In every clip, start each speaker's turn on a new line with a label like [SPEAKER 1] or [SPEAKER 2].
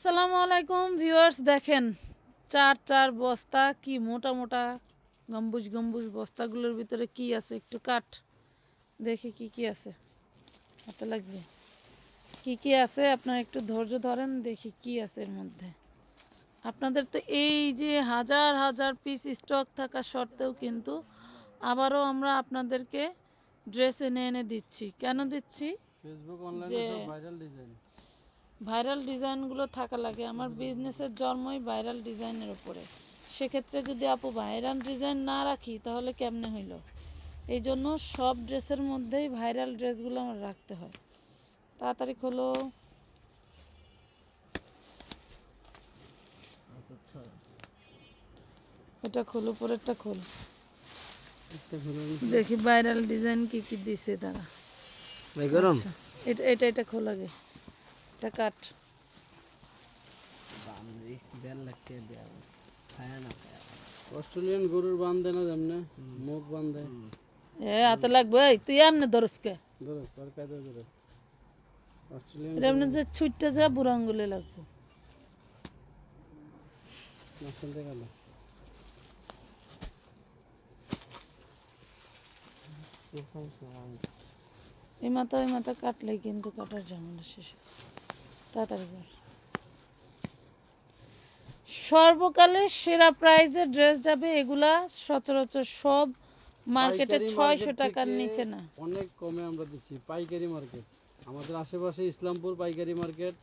[SPEAKER 1] আসসালামু আলাইকুম ভিউয়ার্স দেখেন চার চার বস্তা কি মোটা মোটা গম্বুজ গম্বুজ বস্তাগুলোর ভিতরে কি আছে? একটু কাট দেখি কি কি আছে। হাতে লাগবে। কি কি আছে? আপনারা একটু ধৈর্য ধরেন দেখি কি আছে এর মধ্যে। আপনাদের তো এই যে হাজার হাজার পিস স্টক থাকা সত্ত্বেও কিন্তু আবারও আমরা আপনাদেরকে ড্রেস এনে এনে দিচ্ছি। কেন দিচ্ছি?
[SPEAKER 2] ফেসবুক অনলাইনে
[SPEAKER 1] যে-
[SPEAKER 2] ভাইরাল ডিজাইন
[SPEAKER 1] ভাইরাল ডিজাইনগুলো থাকা লাগে। আমার বিজনেসের জন্মই ভাইরাল ডিজাইনের উপরে। সেক্ষেত্রে যদি আপু ভাইরাল ডিজাইন না রাখি তাহলে কেমনে হইল? এই জন্য সব ড্রেসের মধ্যেই ভাইরাল ড্রেসগুলো আমার রাখতে হয়। তাড়াতাড়ি খোলো। এটা খোলো পরেরটা খোল। দেখি ভাইরাল ডিজাইন কি কি দিছে তারা। আচ্ছা, এটা এটা এটা খোল আগে। এটা কাট
[SPEAKER 2] দেড় লাখ টাকা দেওয়া খায় না অস্ট্রেলিয়ান গরুর বান্ধে না যেমনে মুখ বান্ধে।
[SPEAKER 1] এ হাতে লাগবে তুই এমনি ধরসকে
[SPEAKER 2] ধরো তোর কাছে ধরো। অস্ট্রেলিয়ান
[SPEAKER 1] এমনি যে ছুটতে যা বুড়ো আঙ্গুলে লাগবে।
[SPEAKER 2] মাঝখান গেল।
[SPEAKER 1] এই মাথা ওই মাথা কাটলেই কিন্তু কাটার ঝামেলা শেষ। তাড়াতাড়ি সর্বকালের সেরা প্রাইজের ড্রেস যাবে এগুলা সচরাচর সব মার্কেটে ছয়শো টাকার নিচে না।
[SPEAKER 2] অনেক কমে আমরা দিচ্ছি পাইকারি মার্কেট। আমাদের আশেপাশে ইসলামপুর পাইকারি market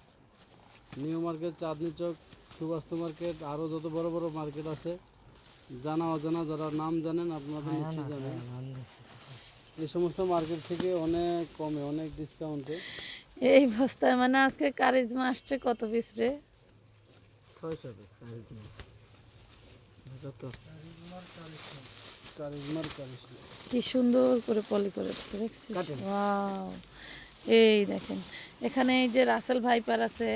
[SPEAKER 2] New Market Chandni Chowk Subastu market আরও যত বড় বড় মার্কেট আছে জানা অজানা যারা নাম জানেন আপনাদের নিশ্চয়ই জানেন। এই সমস্ত মার্কেট থেকে অনেক কমে অনেক ডিসকাউন্টে
[SPEAKER 1] এই বস্তায় মানে আজকে কারিজমা আসছে কত পিস রে?
[SPEAKER 2] ছয়শো পিস কত
[SPEAKER 1] কি সুন্দর করে পলি করেছে দেখছিস? ওয়াও এই দেখেন এখানে এই যে রাসেল ভাইপার আছে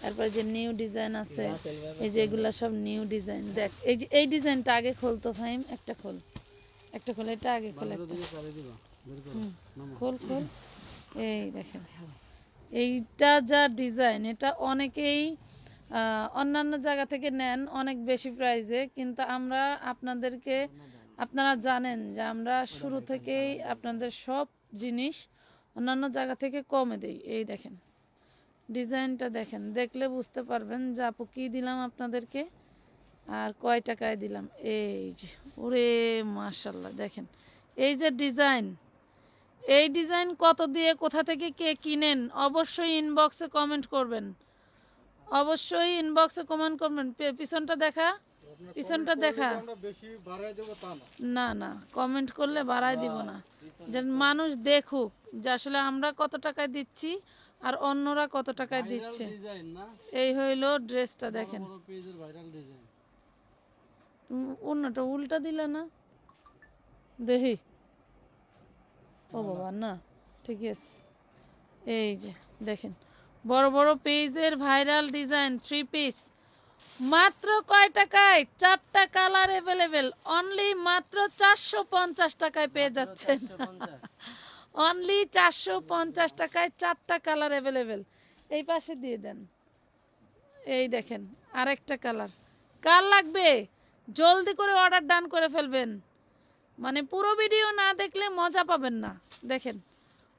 [SPEAKER 1] তারপরে যে নিউ ডিজাইন আছে এই যে এগুলা সব নিউ ডিজাইন। দেখ এই যে এই ডিজাইনটা আগে খোলতো ফাইম একটা খোল। একটা খোল এটা আগে খোল। খোল খোল। এই দেখেন। এইটা যা ডিজাইন, এটা অনেকেই অন্যান্য জায়গা থেকে নেন অনেক বেশি প্রাইজে, কিন্তু আমরা আপনাদেরকে, আপনারা জানেন যে আমরা শুরু থেকেই আপনাদের সব জিনিস অন্যান্য জায়গা থেকে কমে দেই। এই দেখেন, ডিজাইনটা দেখেন, দেখলে বুঝতে পারবেন যে আপু কী দিলাম আপনাদেরকে আর কয় টাকায় দিলাম। এই যে, ওরে মাশাল্লাহ দেখেন, এই যে ডিজাইন এই ডিজাইন কত দিয়ে কোথা থেকে কে কিনেন অবশ্যই ইনবক্সে কমেন্ট করবেন। অবশ্যই ইনবক্সে কমেন্ট করবেন। পিছনটা দেখা পিছনটা দেখা।
[SPEAKER 2] না
[SPEAKER 1] না কমেন্ট করলে বাড়াই দিব না। যে মানুষ দেখুক যে আসলে আমরা কত টাকায় দিচ্ছি আর অন্যরা কত টাকায় দিচ্ছে। এই হইল ড্রেসটা দেখেন। অন্যটা উল্টা দিলা না। দেখি। ও বাবা না ঠিকই আছে। এই যে দেখেন বড় বড় পেজের ভাইরাল ডিজাইন থ্রি পিস মাত্র কয় টাকায়? চারটা কালার অ্যাভেলেবেল অনলি মাত্র চারশো পঞ্চাশ টাকায় পেয়ে যাচ্ছেন। অনলি চারশো পঞ্চাশ টাকায় চারটা কালার অ্যাভেলেবেল এই পাশে দিয়ে দেন। এই দেখেন আরেকটা কালার কার লাগবে? জলদি করে অর্ডার ডান করে ফেলবেন। মানে পুরো ভিডিও না দেখলে মজা পাবেন না। দেখেন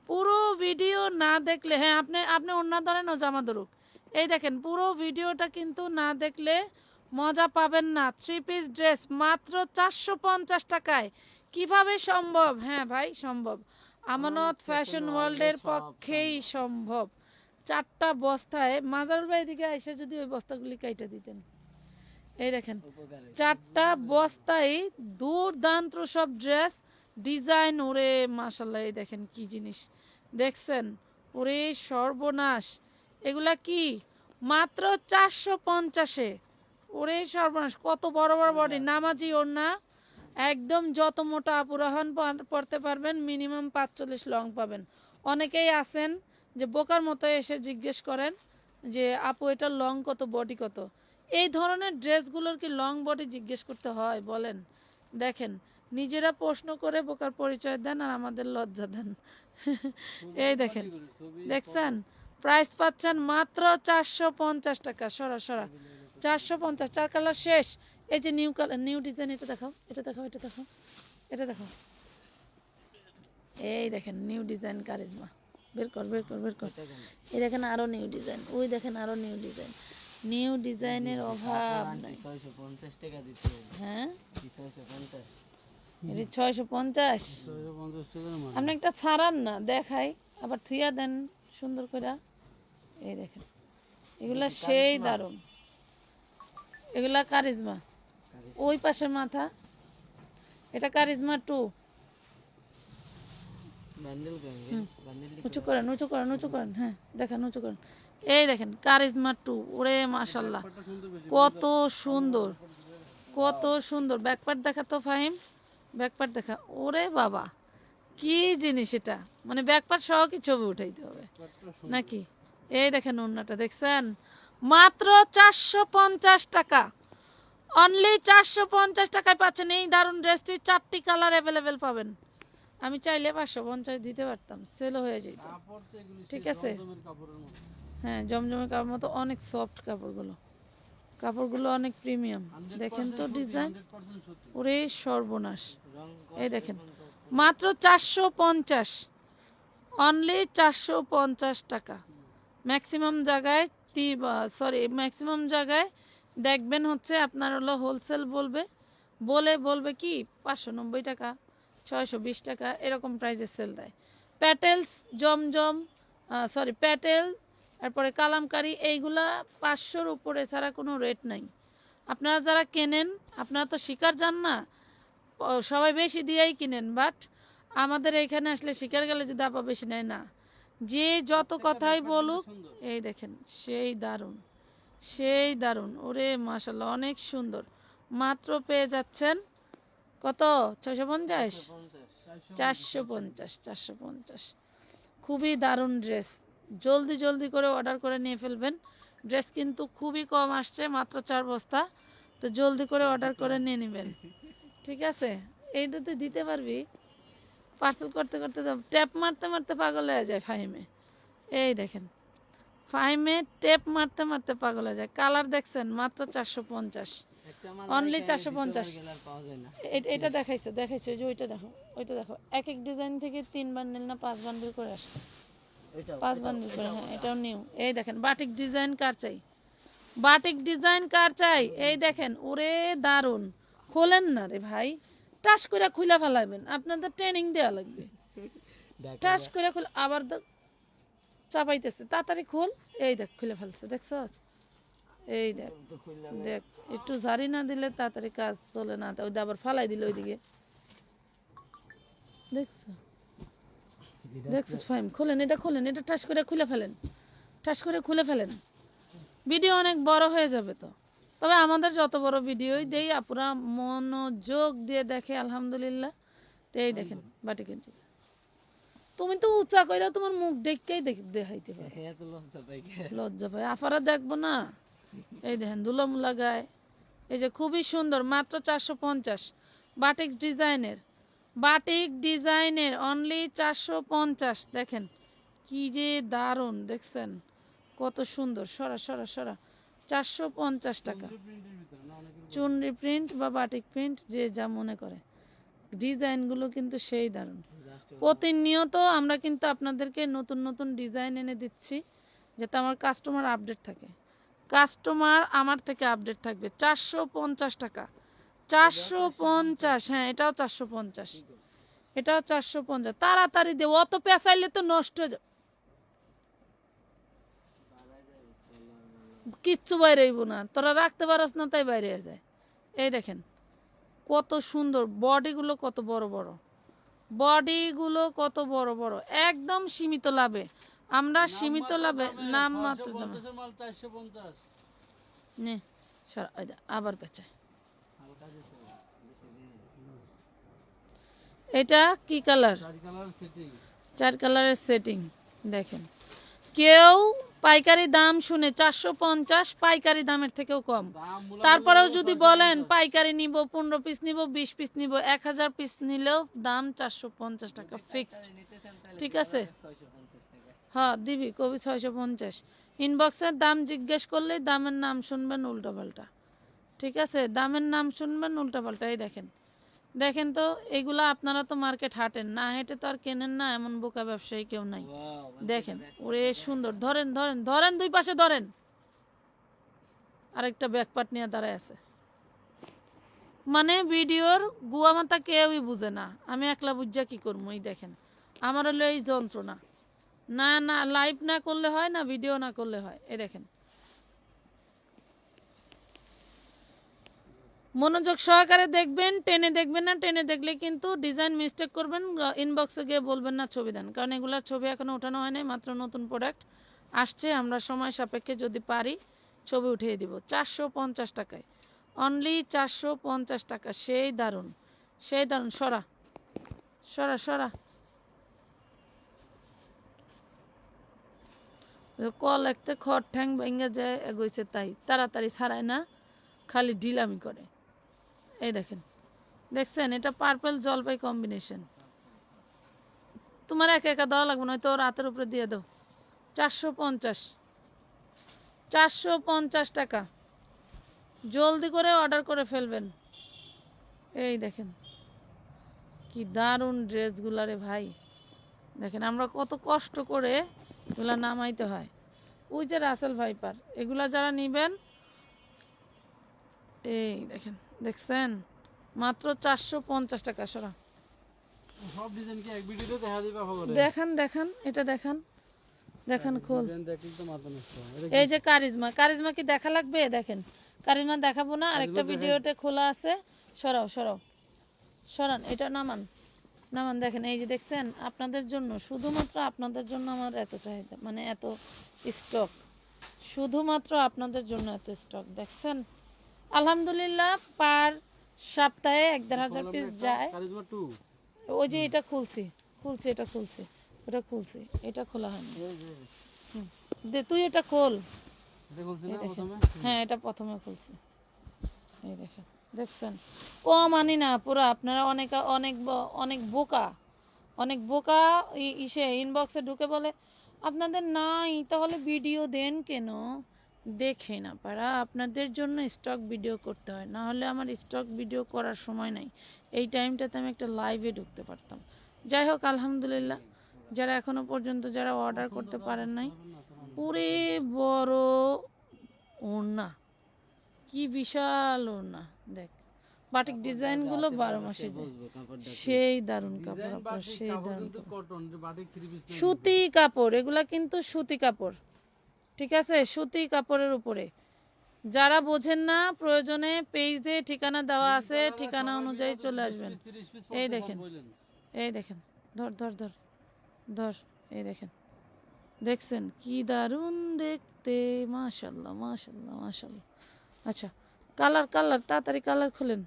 [SPEAKER 1] পুরো ভিডিও না দেখলে হ্যাঁ আপনি আপনি অন্য ধরেন ও জামা ধরুক। এই দেখেন পুরো ভিডিওটা কিন্তু না দেখলে মজা পাবেন না। থ্রি পিস ড্রেস মাত্র চারশো পঞ্চাশ টাকায়। কীভাবে সম্ভব? হ্যাঁ ভাই সম্ভব। আমানত ফ্যাশন ওয়ার্ল্ডের পক্ষেই সম্ভব। চারটা বস্তায় মাজার ভাই দিকে এসে যদি ওই বস্তাগুলি কাইটা দিতেন। এই দেখেন, চারটা বস্তায় দুর্দান্ত সব ড্রেস ডিজাইন ওরে মাসাল্লাহ এই দেখেন কি জিনিস। দেখছেন? ওরে সর্বনাশ। এগুলা কি? মাত্র চারশো পঞ্চাশে। ওরে সর্বনাশ, কত বড় বড় বডি নামাজি ওর না একদম যত মোটা আপুরাহন পড়তে পারবেন মিনিমাম পাঁচচল্লিশ লং পাবেন। অনেকেই আছেন যে বোকার মতো এসে জিজ্ঞেস করেন যে, আপু এটা লং কত বডি কত? এই ধরনের ড্রেসগুলোর কি লং বডি জিজ্ঞেস করতে হয় বলেন। দেখেন নিজেরা প্রশ্ন করে বোকার পরিচয় দেন আর আমাদের লজ্জা দেন। এই দেখেন দেখছেন? প্রাইস পাচ্ছেন মাত্র চারশো পঞ্চাশ টাকা সরা সরা চারশো পঞ্চাশ চার কালার শেষ। এই যে নিউ কালার নিউ ডিজাইন এটা দেখাও এটা দেখাও এটা দেখাও এটা দেখাও। এই দেখেন নিউ ডিজাইন কারিজমা বের কর বের কর বের কর। এই দেখেন আরও নিউ ডিজাইন ওই দেখেন আরও নিউ ডিজাইন নিউ ডিজাইনের অভাব হ্যাঁ?
[SPEAKER 3] ছয়শো পঞ্চাশ?
[SPEAKER 1] এটি ছয়শো পঞ্চাশ?
[SPEAKER 2] ছয়শো পঞ্চাশ টাকার মাল
[SPEAKER 1] আপনি একটা ছাড়ান না দেখাই। আবার থুইয়া দেন সুন্দর করে। এই দেখেন এগুলা সেই দারুণ। এগুলা কারিজমা। ওই পাশের মাথা। এটা কারিজমা টু। উঁচু করেন উঁচু করেন উঁচু করেন। হ্যাঁ দেখেন উঁচু করেন। এই দেখেন, কারিজমা টু, ওরে মাশাল্লাহ। কত সুন্দর কত সুন্দর। ব্যাকপার্ট দেখা তো ফাহিম, ব্যাকপার্ট দেখা। ওরে বাবা, কি জিনিস এটা? মানে ব্যাকপার্ট সহ কি ছবি উঠাইতে হবে? নাকি? এই দেখেন অন্যটা দেখছেন? মাত্র চারশো পঞ্চাশ টাকা। অনলি চারশো পঞ্চাশ টাকায় পাচ্ছেন। এই দারুণ ড্রেসটি চারটি কালার অ্যাভেলেবেল পাবেন। আমি চাইলে পাঁচশো পঞ্চাশ দিতে পারতাম সেলও হয়ে যেত। ঠিক আছে? হ্যাঁ জমজমের কাপড় মতো অনেক সফট কাপড়গুলো। কাপড়গুলো অনেক প্রিমিয়াম দেখেন তো ডিজাইন ওরে সর্বনাশ। এই দেখেন, মাত্র চারশো পঞ্চাশ। অনলি চারশো পঞ্চাশ টাকা। ম্যাক্সিমাম জায়গায় তি সরি ম্যাক্সিমাম জায়গায় দেখবেন হচ্ছে আপনার হলো হোলসেল বলবে। বলে বলবে কি, পাঁচশো নব্বই টাকা, ছয়শো বিশ টাকা, এরকম প্রাইসে সেল দেয়। প্যাটেলস জমজম সরি প্যাটেল তারপরে কালামকারি এইগুলা পাঁচশোর উপরে ছাড়া কোনো রেট নাই। আপনারা যারা কেনেন আপনারা তো শিকার যান না। সবাই বেশি দিয়েই কিনেন বাট আমাদের এখানে আসলে শিকার গেলে যদি আপা বেশি নেয় না। যে যত কথাই বলুক এই দেখেন সেই দারুণ সেই দারুণ। ওরে মাশাল্লাহ অনেক সুন্দর। মাত্র পেয়ে যাচ্ছেন কত? ছয়শো পঞ্চাশ? চারশো পঞ্চাশ চারশো পঞ্চাশ। খুবই দারুণ ড্রেস জলদি জলদি করে অর্ডার করে নিয়ে ফেলবেন। ড্রেস কিন্তু খুবই কম আসছে মাত্র চার বস্তা। তো জলদি করে অর্ডার করে নিয়ে নেবেন। ঠিক আছে? এইটা তুই দিতে পারবি? পার্সেল করতে করতে ট্যাপ মারতে মারতে পাগল হয়ে যায় ফাহিমে। এই দেখেন ফাহিমে টেপ মারতে মারতে পাগল হয়ে যায়। কালার দেখছেন মাত্র চারশো পঞ্চাশ। অনলি চারশো পঞ্চাশ। এটা দেখাইছে দেখাইছে ওই যে ওইটা দেখো ওইটা দেখো। এক এক ডিজাইন থেকে তিন বান্ডিল না পাঁচ বান্ডিল করে আসছে। পাঁচ বান্ডিল করে হ্যাঁ এটাও। নিউ। এই দেখেন বাটিক ডিজাইন কার চাই? বাটিক ডিজাইন কার চাই? এই দেখেন ওরে দারুণ খোলেন না রে ভাই। টাস করে খুলে ফেলাবেন আপনাদের ট্রেনিং দেওয়া লাগবে। টাস করে খুলে আবার দেখ চাপাইতেছে। তাড়াতাড়ি খোল। এই দেখ খুলে ফেলছে দেখছস? এই দেখ দেখ একটু ঝাড়ি না দিলে তাড়াতাড়ি কাজ চলে না ওই আবার ফালাই দিল ওইদিকে। দেখছ দেখছিস ফাইম খোলেন এটা খোলেন এটা ঠাস করে খুলে ফেলেন। ঠাস করে খুলে ফেলেন। ভিডিও অনেক বড় হয়ে যাবে তো। তবে আমাদের যত বড় ভিডিওই দেই আপুরা মনোযোগ দিয়ে দেখে আলহামদুলিল্লাহ। তো এই দেখেন বাটি কিনতে তুমি তো উঁচা কইরা তোমার মুখ দেখকেই দেখ দেখাইতে পারো।
[SPEAKER 3] এত লজ্জা পাই কে?
[SPEAKER 1] লজ্জা পায়। আফারা দেখব না? এই দেখেন দুলামুলা গায়ে। এই যে খুবই সুন্দর মাত্র চারশো পঞ্চাশ। বাটিক ডিজাইনের। বাটিক ডিজাইনের অনলি চারশো পঞ্চাশ। দেখেন, কি যে দারুণ, দেখছেন? কত সুন্দর, সরা সরা সরা। চারশো পঞ্চাশ টাকা। চুনরি প্রিন্ট বা বাটিক প্রিন্ট যে যা মনে করে। ডিজাইনগুলো কিন্তু সেই দারুণ। প্রতিনিয়ত আমরা কিন্তু আপনাদেরকে নতুন নতুন ডিজাইন এনে দিচ্ছি, যাতে আমার কাস্টমার আপডেট থাকে। কাস্টমার আমার থেকে আপডেট থাকবে। চারশো পঞ্চাশ টাকা। চারশো পঞ্চাশ হ্যাঁ এটাও চারশো পঞ্চাশ। এটাও চারশো পঞ্চাশ। তাড়াতাড়ি দেবো অত পেঁচাইলে তো নষ্ট হয়ে যাবে। কিচ্ছু বাইরে হইব না তোরা রাখতে পারস না তাই বাইরে যায়। এই দেখেন কত সুন্দর বডিগুলো কত বড় বড়। বডিগুলো কত বড় বড় একদম সীমিত লাভে। আমরা সীমিত লাভে নাম মাত্র দামে। আবার পেঁচায় এটা কি কালার?
[SPEAKER 2] চার
[SPEAKER 1] কালারের সেটিং দেখেন। কেউ পাইকারি দাম শুনে চারশো পঞ্চাশ পাইকারি দামের থেকেও কম। তারপরেও যদি বলেন পাইকারি নিব পনেরো পিস নিব বিশ পিস নিব এক হাজার পিস নিলেও দাম চারশো পঞ্চাশ টাকা ফিক্সড ঠিক আছে? হ্যাঁ দিবি কবি ছয়শো পঞ্চাশ। ইনবক্সের দাম জিজ্ঞেস করলেই দামের নাম শুনবেন উল্টোপাল্টা। ঠিক আছে? দামের নাম শুনবেন উল্টোপাল্টা। এই দেখেন দেখেন তো এগুলা আপনারা তো মার্কেট হাঁটেন না হেঁটে তো আর কেনেন না এমন বোকা ব্যবসায়ী কেউ নাই। দেখেন ওরে সুন্দর ধরেন ধরেন ধরেন দুই পাশে ধরেন। আরেকটা ব্যাকপাট নিয়ে দাঁড়ায় আছে। মানে ভিডিওর গুয়া মাথা কেউই বুঝে না আমি একলা বুঝা কি করব এই দেখেন। আমার হলো এই যন্ত্রণা। না না লাইভ না করলে হয় না ভিডিও না করলে হয় এই দেখেন। মনোযোগ সহকারে দেখবেন, টেনে দেখবেন না, টেনে দেখলে কিন্তু ডিজাইন মিস্টেক করবেন ইনবক্সে গিয়ে বলবেন না ছবি দেন। কারণ এগুলার ছবি এখনও ওঠানো হয় নাই, মাত্র নতুন প্রোডাক্ট আসছে, আমরা সময় সাপেক্ষে যদি পারি ছবি উঠিয়ে দিব। চারশো পঞ্চাশ টাকায়। অনলি চারশো পঞ্চাশ টাকা। সেই দারুণ। সেই দারুণ। সরা। সরা সরা। কল একতে খড় ঠ্যাং ভেঙে যায়, এগোইছে তাই। তাড়াতাড়ি ছাড়ায় না, খালি ঢিলামি করে। এই দেখেন। দেখছেন, এটা পার্পল জলপাই কম্বিনেশন তোমার একা একা দেওয়া লাগবে না, হয়তো ওর হাতের উপরে দিয়ে দাও। চারশো পঞ্চাশ। চারশো পঞ্চাশ টাকা। জলদি করে অর্ডার করে ফেলবেন। এই দেখেন, কি দারুণ ড্রেসগুলা রে ভাই। দেখেন, আমরা কত কষ্ট করে এগুলা নামাইতে হয়। ওই যে রাসেল ভাইপার, এগুলা যারা নিবেন, এই দেখেন। দেখছেন? মাত্র চারশো পঞ্চাশ টাকা সরা।
[SPEAKER 2] সব ডিজাইন কি এক ভিডিওতে দেখা দিবে খবরে?
[SPEAKER 1] দেখান দেখান এটা দেখান। দেখান খোল।
[SPEAKER 2] হয়। এটা
[SPEAKER 1] এই যে কারিজমা কারিজমা কি দেখা লাগবে? দেখেন কারিজমা দেখাবো না আরেকটা ভিডিওতে খোলা আছে। সরাও সরাও। সরান এটা নামান। নামান দেখেন এই যে দেখছেন আপনাদের জন্য শুধুমাত্র আপনাদের জন্য আমার এত চাহিদা মানে এত স্টক শুধুমাত্র আপনাদের জন্য এত স্টক দেখছেন? আলহামদুলিল্লাহ পার সপ্তাহে এক দেড় হাজার পিস যায়। ওই যে এটা খুলছি খুলছি এটা খুলছি ওটা খুলছি এটা খোলা হয়নি। দে তুই এটা খোল। হ্যাঁ এটা প্রথমে খুলছি। এই দেখেন দেখছেন? কম আনি না পুরো আপনারা অনেক অনেক অনেক বোকা অনেক বোকা ইসে ইনবক্সে ঢুকে বলে আপনাদের নাই তাহলে ভিডিও দেন কেন? দেখে না পারা। আপনাদের জন্য স্টক ভিডিও করতে হয় না হলে আমার স্টক ভিডিও করার সময় নাই। এই টাইমটাতে আমি একটা লাইভে ঢুকতে পারতাম। যাই হোক আলহামদুলিল্লাহ। যারা এখনও পর্যন্ত যারা অর্ডার করতে পারেন নাই পুরে বড় ওড়না। কি বিশাল ওড়না দেখ। বাটিক ডিজাইনগুলো বারো মাসে সেই দারুণ কাপড় আপনার সেই দারুণ
[SPEAKER 2] পিস
[SPEAKER 1] সুতি কাপড় এগুলা কিন্তু সুতি কাপড়। ঠিক আছে? সুতি কাপড়ের উপরে। যারা বোঝেন না প্রয়োজনে পেজে ঠিকানা দেওয়া আছে ঠিকানা অনুযায়ী চলে আসবেন। এই দেখেন। এই দেখেন। ধর ধর ধর ধর এই দেখেন। দেখছেন? কি দারুণ দেখতে। মাশাল্লাহ মাশাল্লাহ মাশাল্লাহ আচ্ছা কালার কালার তাড়াতাড়ি কালার খুলেন।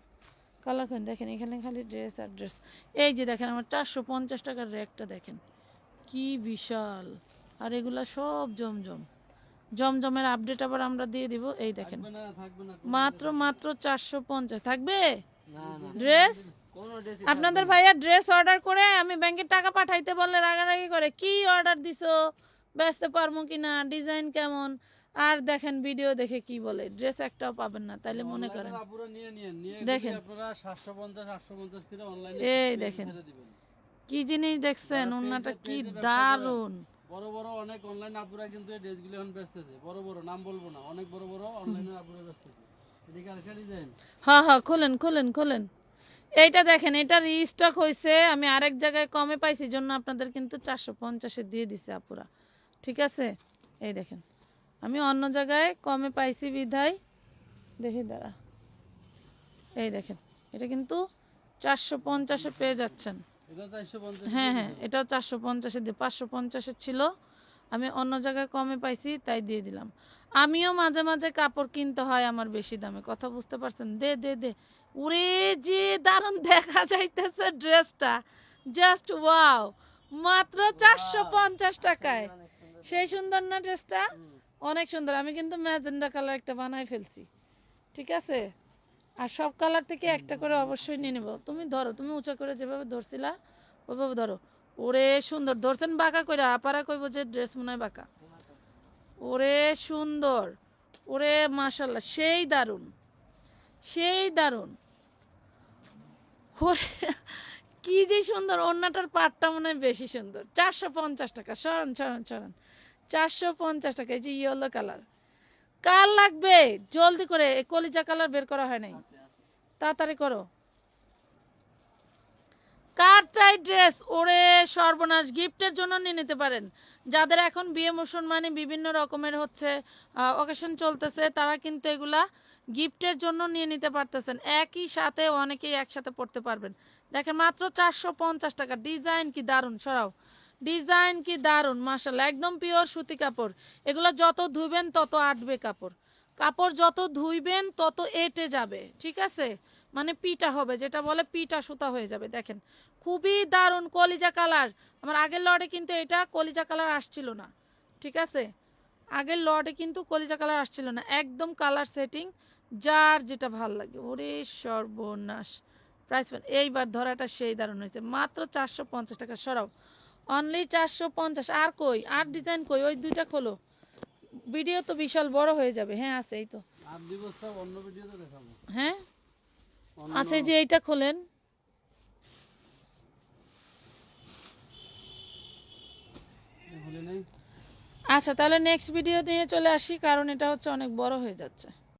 [SPEAKER 1] কালার খুলেন। দেখেন এখানে খালি ড্রেস আর ড্রেস। এই যে দেখেন আমার চারশো পঞ্চাশ টাকার র্যাকটা দেখেন। কি বিশাল। আর এগুলা সব জমজম। জমজমের আপডেট আবার আমরা দিয়ে দিব। এই দেখেন। মাত্র মাত্র চারশো পঞ্চাশ। থাকবে? ড্রেস
[SPEAKER 3] কোনো ড্রেস
[SPEAKER 1] আপনাদের ভাইয়া ড্রেস অর্ডার করে আমি ব্যাংকে টাকা পাঠাইতে বললে রাগারাগি করে কি অর্ডার দিছো? ব্যস্ত পারব কি না ডিজাইন কেমন? আর দেখেন ভিডিও দেখে কি বলে ড্রেস একটাও পাবেন না। তাইলে মনে করেন। দেখেন।
[SPEAKER 2] দেখেন। আপনারা 750 850 করে অনলাইনে
[SPEAKER 1] এই দেখেন। কি জিনিস দেখছেন? ওনাটা কি দারুণ।
[SPEAKER 2] বড় বড় অনেক অনলাইন আপুরা কিন্তু এই ড্রেসগুলো এখন বেচতেছে। বড় বড়, নাম বলব না, অনেক বড় বড় অনলাইনে আপুরা বেচতেছে। এদিকে আরেকটা ডিজাইন
[SPEAKER 1] হ্যাঁ হ্যাঁ খোলেন খোলেন খোলেন। এইটা দেখেন এটা রিস্টক হয়েছে আমি আরেক জায়গায় কমে পাইছি, জন্য আপনাদের কিন্তু চারশো পঞ্চাশে দিয়ে দিছে আপুরা। ঠিক আছে? এই দেখেন, আমি অন্য জায়গায় কমে পাইছি বিধায়। দেখি, দাঁড়া। এই দেখেন, এটা কিন্তু চারশো পঞ্চাশে পেয়ে যাচ্ছেন।
[SPEAKER 2] এটা 450
[SPEAKER 1] হ্যাঁ হ্যাঁ এটাও চারশো পঞ্চাশে দিয়ে পাঁচশো পঞ্চাশের ছিল। আমি অন্য জায়গায় কমে পাইছি তাই দিয়ে দিলাম। আমিও মাঝে মাঝে কাপড় কিনতে হয় আমার বেশি দামে কথা বুঝতে পারছেন? দে দে দে। উড়ে যে দারুণ দেখা যাইতেছে ড্রেসটা। Just wow. মাত্র চারশো পঞ্চাশ টাকায়। সেই সুন্দর না ড্রেসটা? অনেক সুন্দর। আমি কিন্তু ম্যাজেন্ডা কালার একটা বানাই ফেলছি। ঠিক আছে? আর সব কালার থেকে একটা করে অবশ্যই নিয়ে নেব। তুমি ধরো, তুমি উঁচা করে যেভাবে ধরছিলা, ওইভাবে ধরো। ওরে সুন্দর, ধরছেন বাঁকা কইরা, আপারা কইব যে ড্রেস মনে হয় বাঁকা। ওরে সুন্দর, ওরে মাশাল্লাহ, সেই দারুণ সেই দারুণ। ওরে, কি যে সুন্দর অন্যটার পাটটা মনে হয় বেশি সুন্দর। চারশো পঞ্চাশ টাকা, সরান সরান সরান। চারশো পঞ্চাশ টাকা, এই যে ইয়েলো কালার কার লাগবে? জলদি করে কলিজা কালার বের করা হয় নাই। তাড়াতাড়ি করো। কার চাই ড্রেস? ওরে সর্বনাশ, গিফটের জন্য নিয়ে নিতে পারেন। যাদের এখন বিয়ে মোশন মানে বিভিন্ন রকমের হচ্ছে অকেশন চলতেছে, তারা কিন্তু এগুলা গিফটের জন্য নিয়ে নিতে পারতেছেন। একই সাথে অনেকেই একসাথে পড়তে পারবেন। দেখেন, মাত্র চারশো পঞ্চাশ টাকা। ডিজাইন কি দারুণ, সরাও। ডিজাইন কি দারুণ মাসাল্লাহ একদম পিওর সুতি কাপড়। এগুলো যত ধুবেন, তত আটবে কাপড়। কাপড় যত ধুইবেন, তত এটে যাবে, ঠিক আছে? মানে পিটা হবে, যেটা বলে পিটা সুতা হয়ে যাবে, দেখেন। খুবই দারুণ, কলিজা কালার। আমার আগের লড়ে কিন্তু এটা কলিজা কালার আসছিল না, ঠিক আছে? আগের লর্ডে কিন্তু কলিজা কালার আসছিল না, একদম কালার সেটিং, যার যেটা ভালো লাগে। ওরে সর্বনাশ। প্রাইস এইবার ধরাটা সেই দারুণ হয়েছে। মাত্র চারশো পঞ্চাশ টাকা, সরাও। অনলি চারশো পঞ্চাশ। আর কই? আর ডিজাইন কই? ওই দুইটা খোলো। ভিডিও তো বিশাল বড় হয়ে যাবে। হ্যাঁ আছে এই তো। হ্যাঁ? আচ্ছা যে এইটা খোলেন। আচ্ছা তাহলে নেক্সট ভিডিও নিয়ে চলে আসি কারণ এটা হচ্ছে অনেক বড় হয়ে যাচ্ছে।